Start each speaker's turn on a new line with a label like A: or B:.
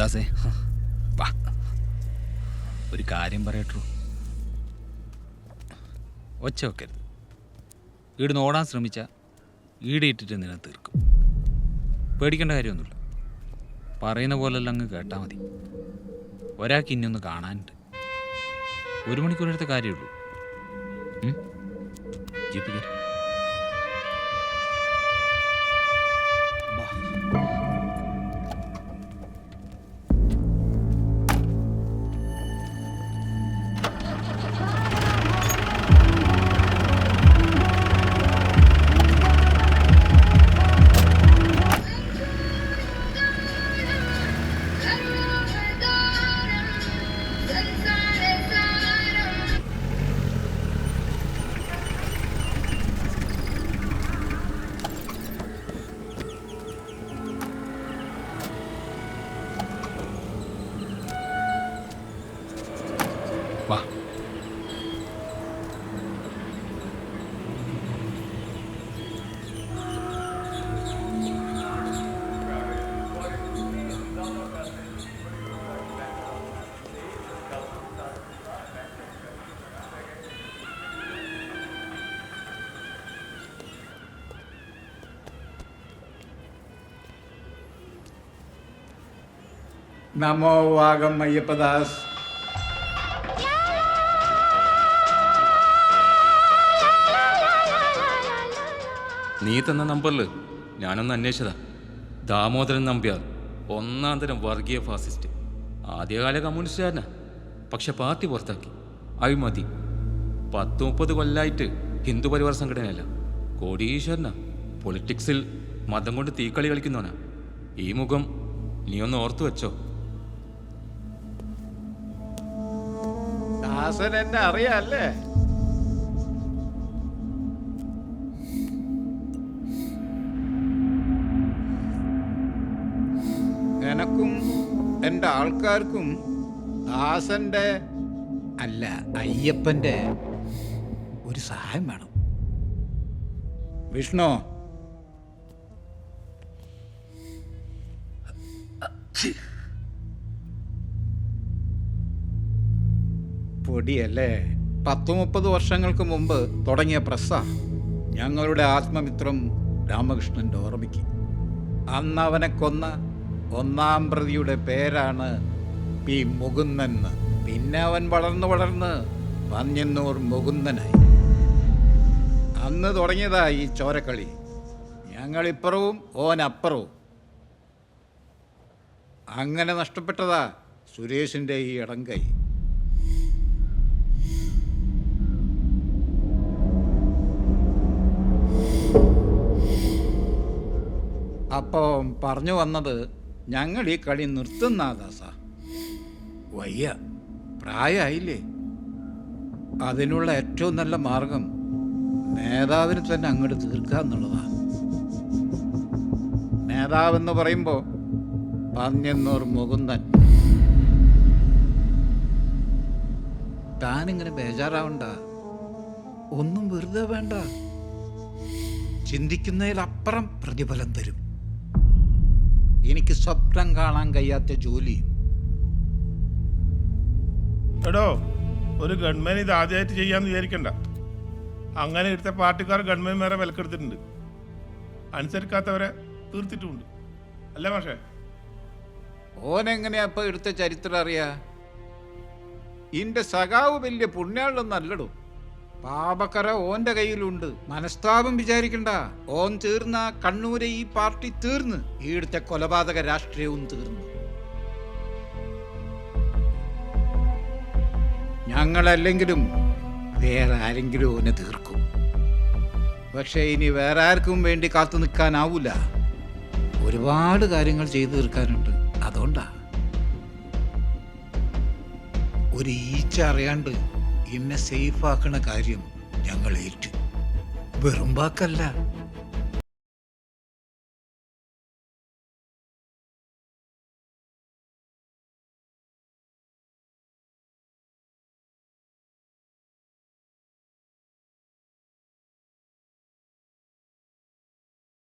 A: ദാസേ. വാ. ഒരു കാര്യം പറയട്ടു ഒച്ച വെക്കരുത്. ഇവിടുന്ന് ഓടാൻ ശ്രമിച്ച ഈടിയിട്ടിട്ട് നിന്നെ തീർക്കും. പേടിക്കേണ്ട കാര്യമൊന്നുമില്ല. പറയുന്ന പോലെല്ലാം അങ്ങ് കേട്ടാൽ മതി. ഒരാൾക്ക് ഇനിയൊന്ന് കാണാനുണ്ട്. ഒരു മണിക്കൂറെടുത്ത കാര്യമുള്ളൂ. ഉം?
B: നമോ വാഗം അയ്യപ്പദാസ്.
C: നീ തന്ന നമ്പറിൽ ഞാനൊന്ന് അന്വേഷിച്ചതാ. ദാമോദരൻ നമ്പ്യാർ ഒന്നാം തരം വർഗീയ ഫാസിസ്റ്റ്. ആദ്യകാല കമ്മ്യൂണിസ്റ്റുകാരനാ. പക്ഷെ പാർട്ടി പുറത്താക്കി. അഴിമതി. പത്ത് മുപ്പത് കൊല്ലായിട്ട് ഹിന്ദു പരിവാർ സംഘടനയല്ല. കോടീശ്വരനാ. പൊളിറ്റിക്സിൽ മതം കൊണ്ട് തീക്കളി കളിക്കുന്നവനാ. ഈ മുഖം നീ ഒന്ന് ഓർത്തു വെച്ചോ.
B: ദാസൻ എന്നെ അറിയാല്ലേ? എനക്കും എന്റെ ആൾക്കാർക്കും ദാസന്റെ അല്ല അയ്യപ്പന്റെ ഒരു സഹായം വേണം. വിഷ്ണു പൊടിയല്ലേ? പത്ത് മുപ്പത് വർഷങ്ങൾക്ക് മുമ്പ് തുടങ്ങിയ പ്രസ ഞങ്ങളുടെ ആത്മമിത്രം രാമകൃഷ്ണന്റെ ഓർമ്മയ്ക്ക്. അന്ന് അവനെ കൊന്ന ഒന്നാം പ്രതിയുടെ പേരാണ് പി. മുകുന്ദൻ. പിന്നെ അവൻ വളർന്നു വളർന്ന് പന്ന്യന്നൂർ മുകുന്ദനായി. അന്ന് തുടങ്ങിയതായി ഈ ചോരക്കളി. ഞങ്ങളിപ്പുറവും ഓനപ്പുറവും. അങ്ങനെ നഷ്ടപ്പെട്ടതാ സുരേഷിന്റെ ഈ ഇടം കൈ. അപ്പോൾ പറഞ്ഞു വന്നത് ഞങ്ങൾ ഈ കളി നിർത്തുന്ന ദാസ വയ്യ പ്രായമായില്ലേ അതിനുള്ള ഏറ്റവും നല്ല മാർഗം നേതാവിന് തന്നെ അങ്ങോട്ട് തീർക്കുക എന്നുള്ളതാ. നേതാവെന്ന് പറയുമ്പോ പന്ന്യന്നൂർ മുകുന്ദൻ. താനിങ്ങനെ ബേജാറാവണ്ട. ഒന്നും വെറുതെ വേണ്ട. ചിന്തിക്കുന്നതിലപ്പുറം പ്രതിഫലം തരും. എനിക്ക് സ്വപ്നം കാണാൻ കഴിയാത്ത ജോലി.
D: എടോ ഒരു ഗവൺമെന്റ് ഇത് ആദ്യമായിട്ട് ചെയ്യാന്ന് വിചാരിക്കണ്ട. അങ്ങനെ ഇവിടുത്തെ പാർട്ടിക്കാർ ഗവൺമെന്റ്മാരെ വിലക്കെടുത്തിട്ടുണ്ട്. അനുസരിക്കാത്തവരെ തീർത്തിട്ടുമുണ്ട്. അല്ലേ മാഷേ?
B: ഓനെങ്ങനെയാ ഇപ്പൊ എടുത്ത ചരിത്രം അറിയാ? ഇന്റെ സഖാവ് വലിയ പുണ്യാളൊന്നും അല്ലടോ. പാപക്കര ഓന്റെ കയ്യിലുണ്ട്. മനസ്താപം വിചാരിക്കണ്ട. ഓൻ തീർന്ന കണ്ണൂരെ ഈ പാർട്ടി തീർന്ന്. ഈടുത്തെ കൊലപാതക രാഷ്ട്രീയവും തീർന്നു. ഞങ്ങളല്ലെങ്കിലും വേറെ ആരെങ്കിലും ഓനെ തീർക്കും. പക്ഷേ ഇനി വേറെ ആർക്കും വേണ്ടി കാത്തു നിൽക്കാനാവൂല. ഒരുപാട് കാര്യങ്ങൾ ചെയ്തു തീർക്കാനുണ്ട്. അതുകൊണ്ടാ. ഒരു ഈച്ച അറിയാണ്ട് എന്നെ ആക്കണ കാര്യം ഞങ്ങൾ ഏറ്റു. വെറുമ്പാക്കല്ല